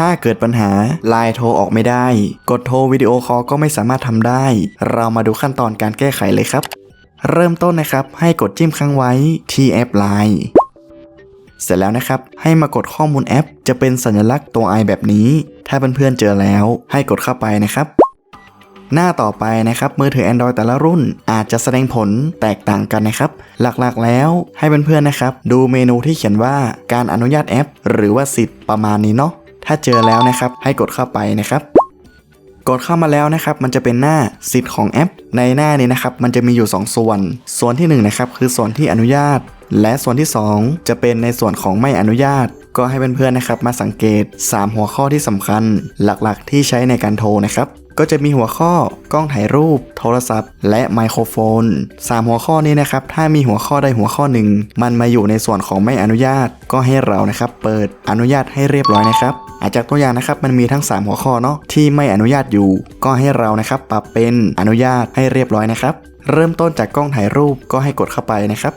ถ้าเกิดปัญหาไลน์โทรออกไม่ได้ กดโทรวิดีโอคอลก็ไม่สามารถทำได้ เรามาดูขั้นตอนการแก้ไขเลยครับ เริ่มต้นนะครับให้กดจิ้มค้างไว้ที่แอป Line เสร็จแล้วนะครับ ให้มากดข้อมูลแอป จะเป็นสัญลักษณ์ตัว i แบบนี้ ถ้าเพื่อนๆเจอแล้ว ให้กดเข้าไปนะครับ หน้าต่อไปนะครับมือถือ Android แต่ละรุ่น อาจจะแสดงผลแตกต่างกันนะครับ หลักๆแล้วให้เพื่อนๆนะครับ ดูเมนูที่เขียนว่าการอนุญาตแอป หรือว่าสิทธิ์ประมาณนี้เนาะ ถ้าเจอแล้วนะครับ ให้กดเข้าไปนะครับ กดเข้ามาแล้วนะครับ มันจะเป็นหน้าสิทธิ์ของแอป ในหน้านี้นะครับ มันจะมีอยู่ 2 ส่วน ส่วนที่1นนะครับคือส่วนที่อนุญาต และส่วนที่ 2 จะเป็นในส่วนของไม่อนุญาต ก็ให้เพื่อนๆนะครับ มาสังเกต 3 หัวข้อที่สำคัญ หลักๆ ที่ใช้ในการโทรนะครับ ก็จะมีหัวข้อกล้องถ่ายรูป โทรศัพท์ และไมโครโฟน 3 หัวข้อนี้นะครับ ถ้ามีหัวข้อใดหัวข้อหนึ่ง มันมาอยู่ในส่วนของไม่อนุญาต ก็ให้เรานะครับ เปิดอนุญาตให้เรียบร้อยนะครับอาจจากตัวอย่างนะครับมันมีทั้ง 3 หัวข้อเนาะที่ไม่อนุญาตอยู่ ก็ให้เรานะครับปรับเป็นอนุญาตให้เรียบร้อยนะครับ เริ่มต้นจากกล้องถ่ายรูปก็ให้กดเข้าไปนะครับ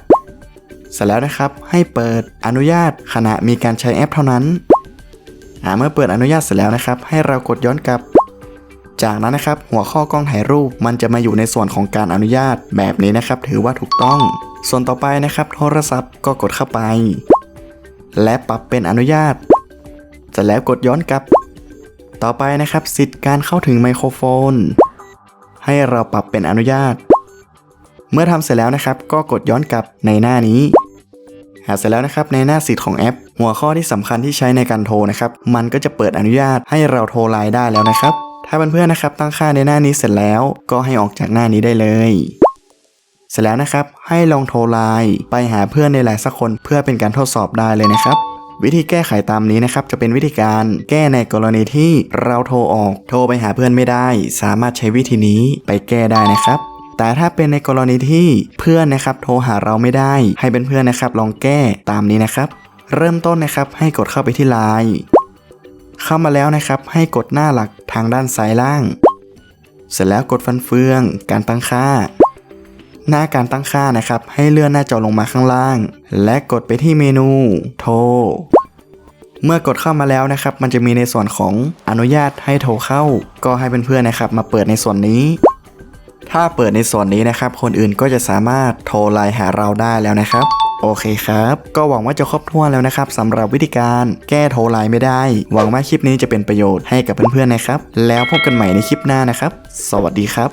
เสร็จแล้วนะครับให้เปิดอนุญาตขณะมีการใช้แอปเท่านั้นอ่าเมื่อเปิดอนุญาตเสร็จแล้วนะครับ ให้เรากดย้อนกลับ จากนั้นนะครับหัวข้อกล้องถ่ายรูปมันจะมาอยู่ในส่วนของการอนุญาตแบบนี้นะครับ ถือว่าถูกต้อง ส่วนต่อไปนะครับโทรศัพท์ก็กดเข้าไป และปรับเป็นอนุญาตเสร็จแล้วกดย้อนกลับ ต่อไปนะครับ สิทธิ์การเข้าถึงไมโครโฟน ให้เราปรับเป็นอนุญาต เมื่อทำเสร็จแล้วนะครับ ก็กดย้อนกลับในหน้านี้หาเสร็จแล้วนะครับในหน้าสิทธิ์ของแอป หัวข้อที่สำคัญที่ใช้ในการโทรนะครับ มันก็จะเปิดอนุญาตให้เราโทรไลน์ได้แล้วนะครับ ถ้าเพื่อนๆนะครับตั้งค่าในหน้านี้เสร็จแล้วก็ให้ออกจากหน้านี้ได้เลย เสร็จแล้วนะครับให้ลองโทรไลน์ไปหาเพื่อนในไลน์สักคนเพื่อเป็นการทดสอบได้เลยนะครับวิธีแก้ไขตามนี้นะครับ จะเป็นวิธีการแก้ในกรณีที่เราโทรออกโทรไปหาเพื่อนไม่ได้ สามารถใช้วิธีนี้ไปแก้ได้นะครับ แต่ถ้าเป็นในกรณีที่เพื่อนนะครับ โทรหาเราไม่ได้ ให้เป็นเพื่อนนะครับ ลองแก้ตามนี้นะครับ เริ่มต้นนะครับให้กดเข้าไปที่ไลน์ เข้ามาแล้วนะครับ ให้กดหน้าหลักทางด้านซ้ายล่าง เสร็จแล้วกดฟันเฟือง การตั้งค่า หน้าการตั้งค่านะครับ ให้เลื่อนหน้าจอลงมาข้างล่าง และกดไปที่เมนู โทร เมื่อกดเข้ามาแล้วนะครับ มันจะมีในส่วนของอนุญาตให้โทรเข้า ก็ให้เพื่อนๆนะครับ มาเปิดในส่วนนี้ ถ้าเปิดในส่วนนี้นะครับ คนอื่นก็จะสามารถโทรไลน์หาเราได้แล้วนะครับ โอเคครับ ก็หวังว่าจะครบถ้วนแล้วนะครับสำหรับวิธีการแก้โทรไลน์ไม่ได้ หวังว่าคลิปนี้จะเป็นประโยชน์ให้กับเพื่อนๆนะครับ แล้วพบกันใหม่ในคลิปหน้านะครับ สวัสดีครับ